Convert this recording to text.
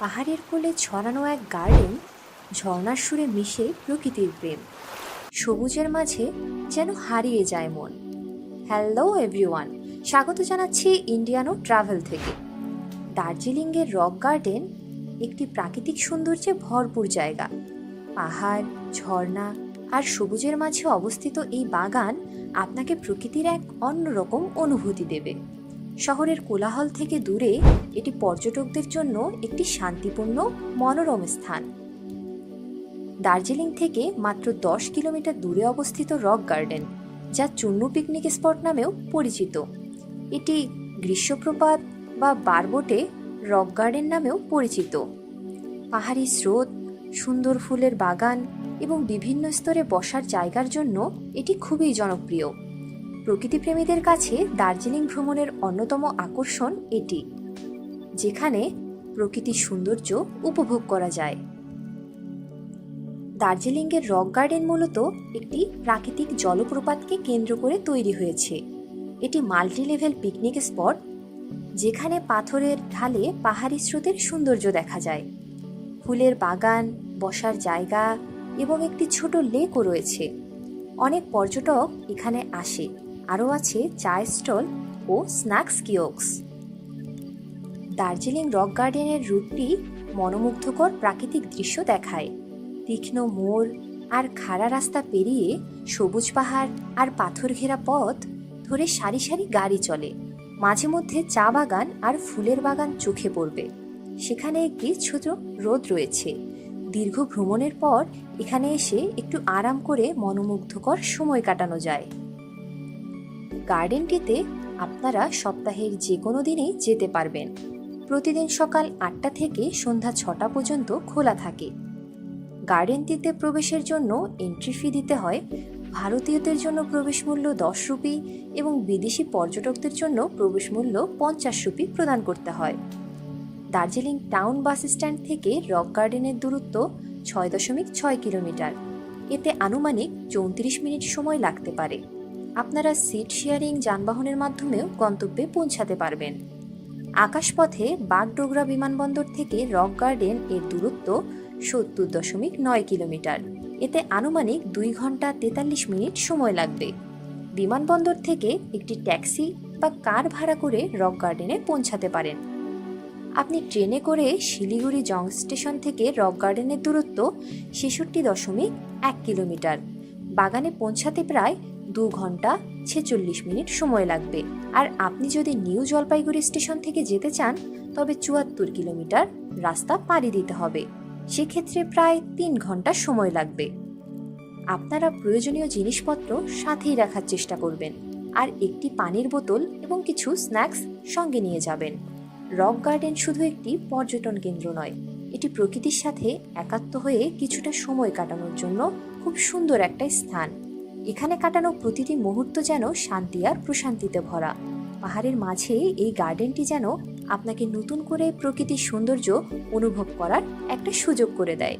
পাহাড়ের কোলে ছড়ানো এক গার্ডেন ঝর্ণার সুরে মিশে প্রকৃতির প্রেম। সবুজের মাঝে যেন হারিয়ে যায় মন। হ্যালো এভরিওয়ান স্বাগত জানাচ্ছি ইন্ডিয়ানো ট্রাভেল থেকে। দার্জিলিংয়ের রক গার্ডেন একটি প্রাকৃতিক সৌন্দর্যে ভরপুর জায়গা। পাহাড়, ঝর্ণা আর সবুজের মাঝে অবস্থিত এই বাগান আপনাকে প্রকৃতির এক অন্যরকম অনুভূতি দেবে। শহরের কোলাহল থেকে দূরে, এটি পর্যটকদের জন্য একটি শান্তিপূর্ণ, মনোরম স্থান। দার্জিলিং থেকে মাত্র দশ কিলোমিটার দূরে অবস্থিত রক গার্ডেন, যা চুন্নু পিকনিক স্পট নামেও পরিচিত। এটি গ্রীষ্মপ্রপাত বা বারবোটে রক গার্ডেন নামেও পরিচিত। পাহাড়ি স্রোত, সুন্দর ফুলের বাগান এবং বিভিন্ন স্তরে বসার জায়গার জন্য এটি খুবই জনপ্রিয়। প্রকৃতিপ্রেমীদের কাছে দার্জিলিং ভ্রমণের অন্যতম আকর্ষণ এটি, যেখানে প্রকৃতির সৌন্দর্য উপভোগ করা যায়। দার্জিলিংয়ের রক গার্ডেন মূলত একটি প্রাকৃতিক জলপ্রপাতকে কেন্দ্র করে তৈরি হয়েছে। এটি মাল্টি লেভেল পিকনিক স্পট, যেখানে পাথরের ঢালে পাহাড়ি স্রোতের সৌন্দর্য দেখা যায়। ফুলের বাগান, বসার জায়গা এবং একটি ছোট লেকও রয়েছে। অনেক পর্যটক এখানে আসে। আরও আছে চায় স্টল ও স্ন্যাক্স কিওক্স দার্জিলিং রক গার্ডেনের রুটটি মনোমুগ্ধকর প্রাকৃতিক দৃশ্য দেখায়। তীক্ষ্ণ মোড় আর খাড়া রাস্তা পেরিয়ে সবুজ পাহাড় আর পাথর ঘেরা পথ ধরে সারি সারি গাড়ি চলে। মাঝে মধ্যে চা বাগান আর ফুলের বাগান চোখে পড়বে। সেখানে একটি ছোট রোদ রয়েছে। দীর্ঘ ভ্রমণের পর এখানে এসে একটু আরাম করে মনোমুগ্ধকর সময় কাটানো যায়। গার্ডেনটিতে আপনারা সপ্তাহের যে কোনো দিনেই যেতে পারবেন। প্রতিদিন সকাল আটটা থেকে সন্ধ্যা ছটা পর্যন্ত খোলা থাকে। গার্ডেনটিতে প্রবেশের জন্য এন্ট্রি ফি দিতে হয়, ভারতীয়দের জন্য প্রবেশ মূল্য দশ রুপি এবং বিদেশি পর্যটকদের জন্য প্রবেশ মূল্য পঞ্চাশ রুপি প্রদান করতে হয়। দার্জিলিং টাউন বাস স্ট্যান্ড থেকে রক গার্ডেনের দূরত্ব ছয় দশমিক ছয় কিলোমিটার। এতে আনুমানিক চৌত্রিশ মিনিট সময় লাগতে পারে। আপনারা সিট শেয়ারিং যানবাহনের মাধ্যমেও গন্তব্যে পৌঁছাতে পারবেন। আকাশপথে বাগডোগরা বিমানবন্দর থেকে রক গার্ডেন এর দূরত্ব সত্তর দশমিক নয় কিলোমিটার। এতে আনুমানিক দুই ঘণ্টা তেতাল্লিশ মিনিট সময় লাগবে। বিমানবন্দর থেকে একটি ট্যাক্সি বা কার ভাড়া করে রক গার্ডেনে পৌঁছাতে পারেন। আপনি ট্রেনে করে শিলিগুড়ি জং স্টেশন থেকে রক গার্ডেনের দূরত্ব ছেষট্টি দশমিক এক কিলোমিটার। বাগানে পৌঁছাতে প্রায় দু ঘণ্টা ছেচল্লিশ মিনিট সময় লাগবে। আর আপনি যদি নিউ জলপাইগুড়ি স্টেশন থেকে যেতে চান, তবে চুয়াত্তর কিলোমিটার রাস্তা পাড়ি দিতে হবে। সেক্ষেত্রে প্রায় তিন ঘণ্টা সময় লাগবে। আপনারা প্রয়োজনীয় জিনিসপত্র সাথেই রাখার চেষ্টা করবেন। আর একটি পানির বোতল এবং কিছু স্ন্যাক্স সঙ্গে নিয়ে যাবেন। রক গার্ডেন শুধু একটি পর্যটন কেন্দ্র নয়, এটি প্রকৃতির সাথে একাত্ম হয়ে কিছুটা সময় কাটানোর জন্য খুব সুন্দর একটা স্থান। এখানে কাটানো প্রতিটি মুহূর্ত যেন শান্তি আর প্রশান্তিতে ভরা। পাহাড়ের মাঝে এই গার্ডেনটি যেন আপনাকে নতুন করে প্রকৃতির সৌন্দর্য অনুভব করার একটা সুযোগ করে দেয়।